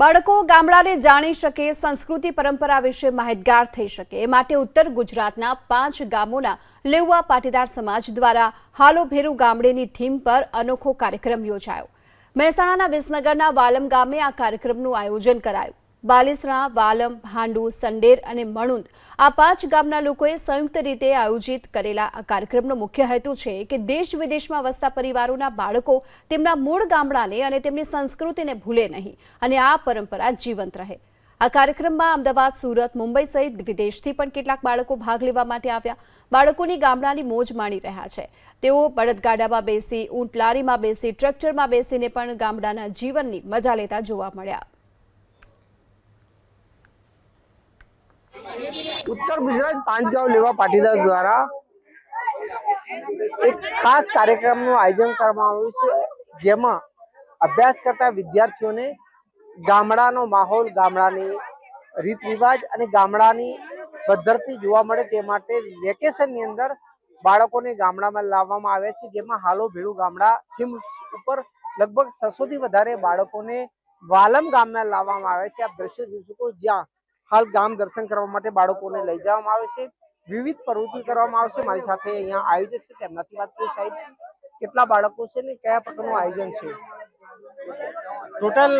બાળકો ગામડાને જાણી શકે, સંસ્કૃતિ પરંપરા વિશે માહિતગાર થઈ શકે. એ માટે ઉત્તર ગુજરાતના પાંચ ગામોના લેવા પાટીદાર સમાજ દ્વારા હાલો ભેરુ ગામડેની થીમ પર અનોખો કાર્યક્રમ યોજાયો. મહેસાણાના વિસનગરના વાલમ ગામે આ કાર્યક્રમનું આયોજન કરાયું. બાલિસરા, વાલમ ભાંડુ સંડેર અને મણુંદ આ પાંચ ગામના લોકોએ સંયુક્ત રીતે આયોજિત કરેલા આ કાર્યક્રમનો મુખ્ય હેતુ છે કે દેશ વિદેશમાં વસતા પરિવારોના બાળકો તેમના મૂળ ગામડાને અને તેમની સંસ્કૃતિને ભૂલે નહીં અને આ પરંપરા જીવંત રહે. આ કાર્યક્રમમાં અમદાવાદ, સુરત, મુંબઈ સહિત વિદેશથી પણ કેટલાક બાળકો ભાગ લેવા માટે આવ્યા. બાળકોની ગામડાની મોજ માણી રહ્યા છે. તેઓ બળદગાડામાં બેસી, ઊંટ લારીમાં બેસી, ટ્રેક્ટરમાં બેસીને પણ ગામડાના જીવનની મજા લેતા જોવા મળ્યા. ઉત્તર ગુજરાત પાંચગાંવ લેવા પાટીદાર દ્વારા એક ખાસ કાર્યક્રમનું આયોજન કરવામાં આવ્યું છે, જેમાં અભ્યાસ કરતા વિદ્યાર્થીઓને ગામડાનો માહોલ, ગામડાની રીત રિવાજ અને ગામડાની પદ્ધતિ જોવા મળે તે માટે વેકેશનની અંદર બાળકોને ગામડામાં લાવવામાં આવે છે, જેમાં હાલો ભેળું ગામડા થીમ ઉપર લગભગ છસોથી વધારે બાળકોને વાલમ ગામમાં લાવવામાં આવે છે. આપ દ્રશ્ય જોઈ શકો જ્યાં હાલ ગામ દર્શન કરવા માટે બાળકોને લઈ જવામાં આવે છે. વિવિધ પ્રવૃત્તિ કરવામાં આવશે. મારી સાથે અહીંયા આયોજક છે. તેમનાથી વાત કરી સાહેબ. કેટલા બાળકો છે ને કયા પ્રકારનું આયોજન છે? ટોટલ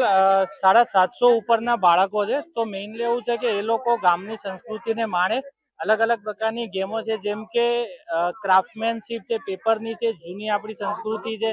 સાડા સાતસો ઉપરના બાળકો છે. તો મેઇનલી એવું છે કે એ લોકો ગામની સંસ્કૃતિને માણે અલગ અલગ પ્રકારની ગેમો છે. જેમ કે ક્રાફ્ટમેનશીપ છે પેપરની છે, જૂની આપણી સંસ્કૃતિ છે,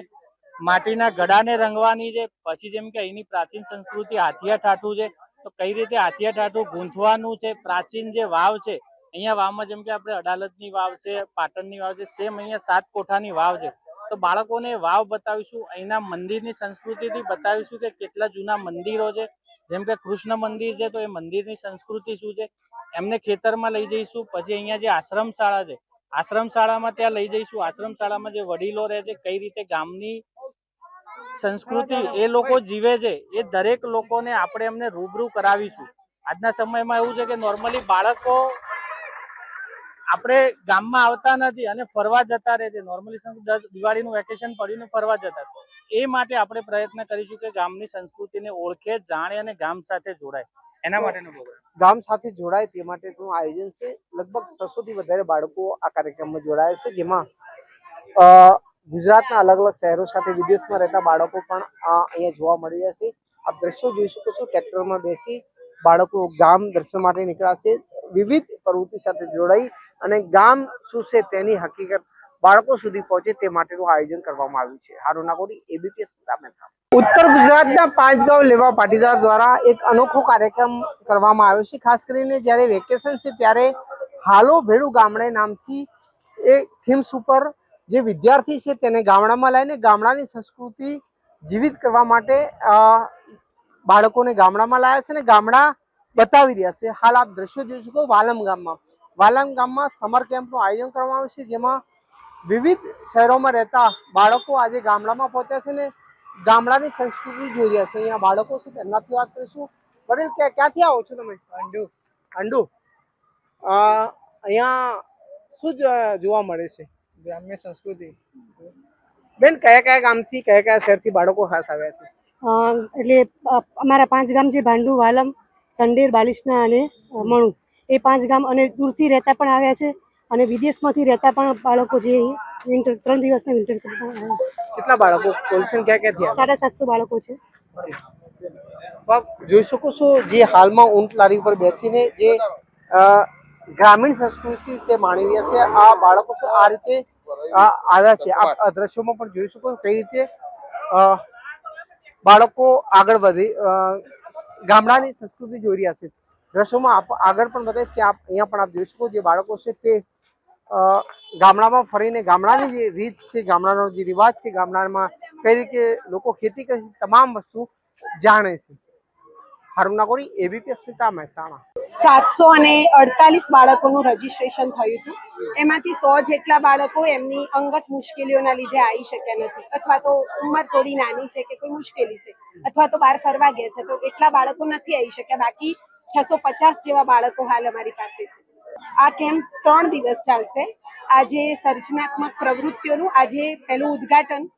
માટીના ગળાને રંગવાની છે. પછી જેમ કે અહીંની પ્રાચીન સંસ્કૃતિ, હાથિયા ઠાઠું છે. તો કઈ રીતે હાથિયા ઠાઠું ગૂંથવાનું છે? પ્રાચીન જે વાવ છે, અહીંયા વાવમાં જેમ કે આપણે અડાલજની વાવ છે, પાટણની વાવ છે સેમ અહીંયા સાત કોઠાની વાવ છે. તો બાળકોને વાવ બતાવીશું, અહીંના મંદિરની સંસ્કૃતિથી બતાવીશું કે કેટલા જૂના મંદિરો છે. જેમ કે કૃષ્ણ મંદિર છે, તો એ મંદિરની સંસ્કૃતિ શું છે? એમને ખેતરમાં લઈ જઈશું, પછી અહીંયા જે આશ્રમ શાળા છે આશ્રમ શાળામાં ત્યાં લઈ જઈશું. આશ્રમ શાળામાં જે વડીલો રહે છે, કઈ રીતે ગામની સંસ્કૃતિ એ લોકો જીવે છે એ દરેક લોકોને આપણે એમને રૂબરૂ કરાવીશું. આજના સમયમાં એવું છે કે નોર્મલી બાળકો આપણે ગામમાં આવતા નથી અને ફરવા જતા રહે છે. નોર્મલી દિવાળીનું વેકેશન પડ્યું ને ફરવા જતા એ માટે આપણે પ્રયત્ન કરીશું કે ગામની સંસ્કૃતિને ઓળખે જાણે અને ગામ સાથે જોડાય. એના માટેનો પ્રોગ્રામ ગામ સાથે જોડાય તે માટેનું આયોજન છે. લગભગ છસો થી વધારે બાળકો આ કાર્યક્રમમાં જોડાયા છે જેમાં અ, ગુજરાતના અલગ અલગ શહેરો સાથે વિદેશમાં રહેતા બાળકો પણ અહીંયા જોવા મળી રહ્યા છે. આપ દ્રશ્યો જોઈ શકો છો, ટ્રેક્ટરમાં બેસી બાળકો ગામ દર્શન માટે નીકળ્યા છે. વિવિધ પ્રવૃત્તિ સાથે જોડાઈ અને ગામ શું છે તેની હકીકત બાળકો સુધી પહોંચે તે માટેનું આયોજન કરવામાં આવ્યું છે. હારું નાગોરી એબીપીએસ ઉત્તર ગુજરાતના પાંચગાંવ લેવા પાટીદાર દ્વારા એક અનોખો કાર્યક્રમ કરવામાં આવ્યો છે. ખાસ કરીને જ્યારે વેકેશન છે ત્યારે હાલો ભેળું ગામડે નામથી એ થીમ્સ ઉપર જે વિદ્યાર્થી છે તેને ગામડામાં લાવીને ગામડાની સંસ્કૃતિ જીવિત કરવા માટે બાળકોને ગામડામાં લાવ્યા છે અને ગામડા બતાવી રહ્યા છે. હાલ આપ દ્રશ્યો જોઈ શકો વાલમ ગામમાં. વાલમ ગામમાં સમર કેમ્પનું આયોજન કરવામાં આવ્યું છે જેમાં વિવિધ શહેરોમાં રહેતા બાળકો આજે ગામડામાં પહોંચ્યા છે ને ગામડાની સંસ્કૃતિ જોઈ રહ્યા છે. અહીંયા બાળકો છે તેમનાથી વાત કરીશું. પટેલ ક્યાં ક્યાંથી આવો છો તમે? અંડુ અંડુ અહીંયા શું જોવા મળે છે? ગ્રામ્ય સંસ્કૃતિ. બેન કયા કયા ગામથી કયા કયા શહેરથી બાળકો ખાસ આવ્યા છે? એટલે અમારા પાંચ ગામ છે ભાંડુ વાલમ સંડેર બાલિશના અને મણુ. એ પાંચ ગામ અને દૂરથી રહેતા પણ આવ્યા છે અને વિદેશમાંથી રહેતા પણ બાળકો જે વિન્ટર ત્રણ દિવસના વિન્ટર કેટલા બાળકો કોલસન ક્યાં ક્યાંથી સાડા સાતસો બાળકો છે. જોઈ શકો છો જે હાલમાં ઊંટ લારી ઉપર બેસીને જે ગ્રામીણ સંસ્કૃતિ તે માણી રહ્યા છે. આ બાળકો આ રીતે આવ્યા છે. આ દ્રશ્યોમાં પણ જોઈ શકો કઈ રીતે બાળકો આગળ વધી ગામડાની સંસ્કૃતિ જોઈ રહ્યા છે. દ્રશ્યોમાં આપ આગળ પણ બતાવીશ કે આપ અહીંયા પણ આપ જોઈ શકો જે બાળકો છે તે ગામડામાં ફરીને ગામડાની જે રીત છે, ગામડાનો જે રિવાજ છે, ગામડામાં કઈ રીતે લોકો ખેતી કરે તમામ વસ્તુ જાણે છે. હારું નાગોરી એબીપી અસ્મિતા મહેસાણા. સાતસો અને અડતાલીસ બાળકોનું રજીસ્ટ્રેશન થયું હતું. એમાંથી સો જેટલા બાળકો એમની અંગત મુશ્કેલીઓના લીધે આવી શક્યા નથી. અથવા તો ઉંમર થોડી નાની છે કે કોઈ મુશ્કેલી છે. અથવા તો બહાર ફરવા ગયા છે. તો એટલા બાળકો નથી આવી શક્યા. બાકી છસો પચાસ જેવા બાળકો હાલ અમારી પાસે છે. આ કેમ્પ ત્રણ દિવસ ચાલશે. આજે સર્જનાત્મક પ્રવૃત્તિઓનું, આજે પહેલું ઉદ્ઘાટન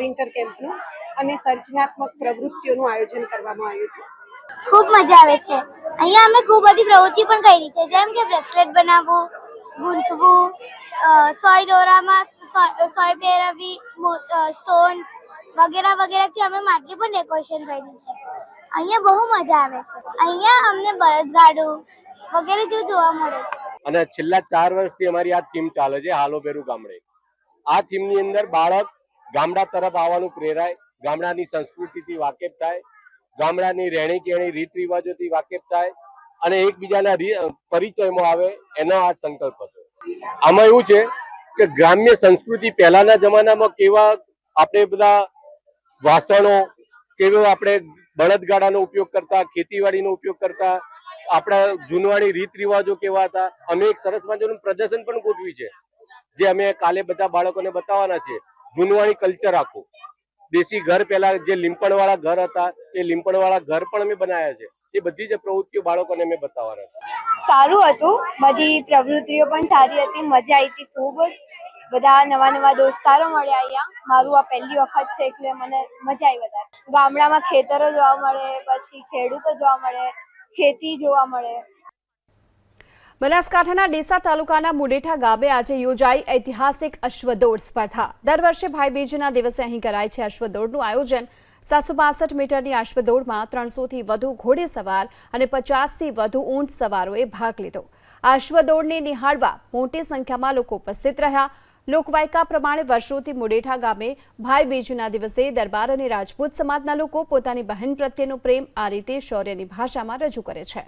વિન્ટર કેમ્પનું અને સર્જનાત્મક પ્રવૃત્તિઓનું આયોજન કરવામાં આવ્યું હતું. ખૂબ મજા આવે છે. અહીંયા અમે ખૂબ બધી પ્રવૃત્તિ પણ કરી છે. જેમ કે બ્રેસલેટ બનાવવું, ગૂંથવું સોય દોરામાં સોય પહેરાવી સ્ટોન વગેરે વગેરેથી અમે માટલી પણ ડેકોરેશન કરી છે. અહીંયા બહુ મજા આવે છે. અહીંયા અમને બળદગાડું વગેરે જેવું જોવા મળે છે. અને છેલ્લા ચાર વર્ષથી અમારી આ થીમ ચાલે છે હાલો પેરું ગામડે. આ થીમની અંદર બાળક ગામડા તરફ આવવાનું પ્રેરાય, ગામડાની સંસ્કૃતિથી વાકેફ થાય ગામડાની રહેણી કેણી રીત રિવાજોથી વાકેફ થાય અને એકબીજાના પરિચયમાં આવે એનો આ સંકલ્પ હતો. આમાં એવું છે કે ગ્રામ્ય સંસ્કૃતિ પહેલાના જમાનામાં કેવા આપણે બધા વાસણો, કેવો આપણે બળદગાડાનો ઉપયોગ કરતા, ખેતીવાડીનો ઉપયોગ કરતા, આપણા જૂનવાણી રીત રિવાજો કેવા હતા, અમે એક સરસ મજાનું પ્રદર્શન પણ ગોઠવ્યું છે. જે અમે કાલે બધા બાળકોને બતાવવાના છે. જૂનવાણી કલ્ચર આખું. દેશી ઘર પહેલા જે લીંપણવાળા ઘર હતા, એ લીંપણવાળા ઘર પણ અમે બનાવ્યા છે. એ બધી જ પ્રવૃત્તિઓ બાળકોને અમે બતાવવાના છે. સારું હતું. બધી પ્રવૃત્તિઓ પણ સારી હતી. મજા આવી હતી ખૂબ જ. બધા નવા નવા દોસ્તારો મળ્યા અહીંયા. મારું આ પહેલી વખત છે એટલે મને મજા આવી વધારે. ગામડામાં ખેતરો જોવા મળે, પછી ખેડૂતો જોવા મળે, ખેતી જોવા મળે. બનાસકાંઠાના ડીસા તાલુકાના મુડેઠા ગામે આજે યોજાઈ ઐતિહાસિક અશ્વદોડ સ્પર્ધા. દર વર્ષે ભાઈબીજના દિવસે અહીં કરાય છે અશ્વદોડનું આયોજન. સાતસો બાસઠ મીટરની અશ્વદોડમાં ત્રણસોથી વધુ ઘોડેસવાર અને પચાસથી વધુ ઊંટ સવારોએ ભાગ લીધો. આ અશ્વદોડને નિહાળવા મોટી સંખ્યામાં લોકો ઉપસ્થિત રહ્યા. લોકવાયકા પ્રમાણે વર્ષોથી મુડેઠા ગામે ભાઈ બીજના દિવસે દરબાર અને રાજપૂત સમાજના લોકો પોતાની બહેન પ્રત્યેનો પ્રેમ આ રીતે શૌર્યની ભાષામાં રજૂ કરે છે.